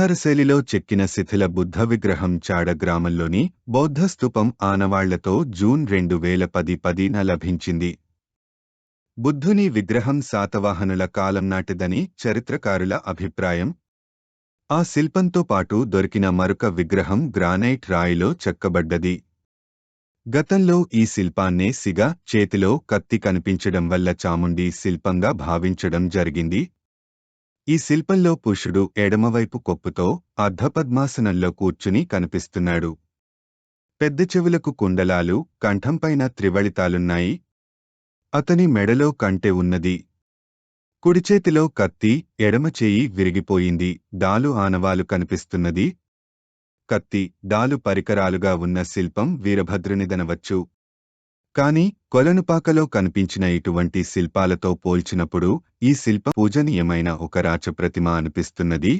శైలిలో చెక్కిన శిథిల బుద్ధ విగ్రహం చాడ గ్రామంలోని బౌద్ధ స్తూపం ఆనవాళ్ళతో జూన్ రెండు వేల పది పదిన లభించింది. బుద్ధుని విగ్రహం శాతవాహనుల కాలం నాటిదని చరిత్రకారుల అభిప్రాయం. ఆ శిల్పంతో పాటు దొరికిన మరొక విగ్రహం గ్రానైట్ రాయిలో చెక్కబడ్డది. గతంలో ఈ శిల్పాన్నే సిగ చేతిలో కత్తి కనిపించడం వల్ల చాముండి శిల్పంగా భావించడం జరిగింది. ఈ శిల్పంలో పురుషుడు ఎడమవైపు కొప్పుతో అర్ధపద్మాసనంలో కూర్చుని కనిపిస్తున్నాడు. పెద్ద చెవులకు కుండలాలు కంఠంపైన త్రివళితాలున్నాయి. అతని మెడలో కంటె ఉన్నది. కుడిచేతిలో కత్తి ఎడమ చేయి విరిగిపోయింది. దాలు ఆనవాలు కనిపిస్తున్నది. కత్తి దాలు పరికరాలుగా ఉన్న శిల్పం వీరభద్రునిదనవచ్చు. కాని కొలనుపాకలో కనిపించిన ఇటువంటి శిల్పాలతో పోల్చినప్పుడు ఈ శిల్ప పూజనీయమైన ఒక రాచప్రతిమ అనిపిస్తున్నది.